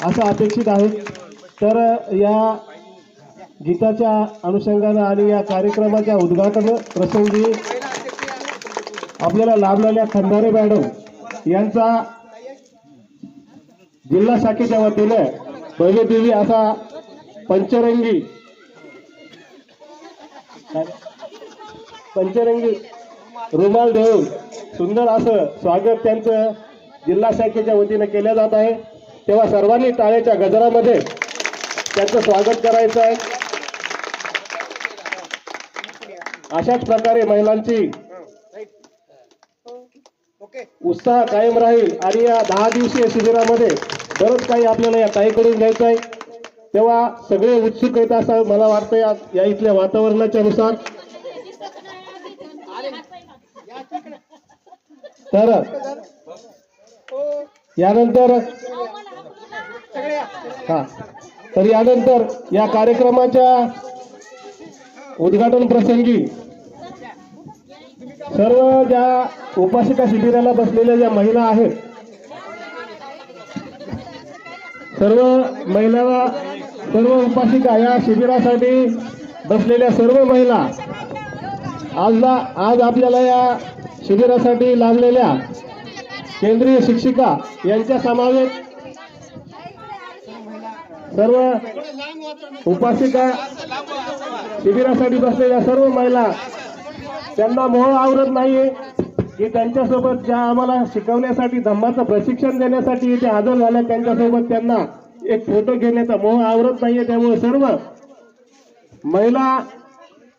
असं अपेक्षित आहे. तर या गीताच्या अनुषंगानं आणि या कार्यक्रमाच्या उद्घाटन प्रसंगी आपल्याला लाभलेल्या खंदारे मॅडम यांचा जिल्हा शाखेच्या वतीने भव्यदेवी असा पंचरंगी पंचरंगी रुमाल देऊन सुंदर असं स्वागत त्यांचं जिल्हा शाखेच्या वतीनं केलं जात आहे. तेव्हा सर्वांनी टाळ्याच्या गजरामध्ये त्यांचं स्वागत करायचं आहे. अशाच प्रकारे महिलांची उत्साह कायम राहील आणि या दहा दिवसीय शिबिरामध्ये बरंच काही आपल्याला या ताईकडून घ्यायचं आहे. तेव्हा सगळे उत्सुक येत असावे मला वाटतं या या इथल्या वातावरणाच्या नुसार. तर यानंतर हा. तर यानंतर या कार्यक्रमाच्या उद्घाटन प्रसंगी सर्व ज्या उपासिका शिबिराला बसलेल्या ज्या महिला आहेत सर्व महिला सर्व उपासिका या शिबिरासाठी बसलेल्या सर्व महिला आजला आज आपल्याला या शिबिरासाठी लागलेल्या केंद्रीय शिक्षिका यांच्या समावेश सर्व उपासिका शिबिरासाठी बसलेल्या सर्व महिला त्यांना मोह आवरत नाहीये. की त्यांच्यासोबत ज्या आम्हाला शिकवण्यासाठी धम्माचं प्रशिक्षण देण्यासाठी इथे हजर झाल्या त्यांच्यासोबत त्यांना एक फोटो घेण्याचा मोह आवरत नाहीये. त्यामुळे सर्व महिला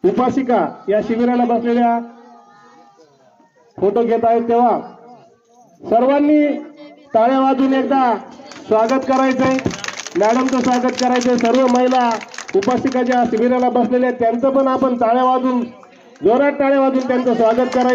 उपासिका या शिबिराला बसलेल्या फोटो घेत आहेत. तेव्हा सर्वांनी टाळ्या वाजून एकदा स्वागत करायचंय. मॅडमचं स्वागत करायचं सर्व महिला उपासिकाच्या शिबिराला बसलेल्या आहेत. त्यांचं पण आपण टाळ्या वाजून जोरात टाळ्या वाजून त्यांचं स्वागत करायचं.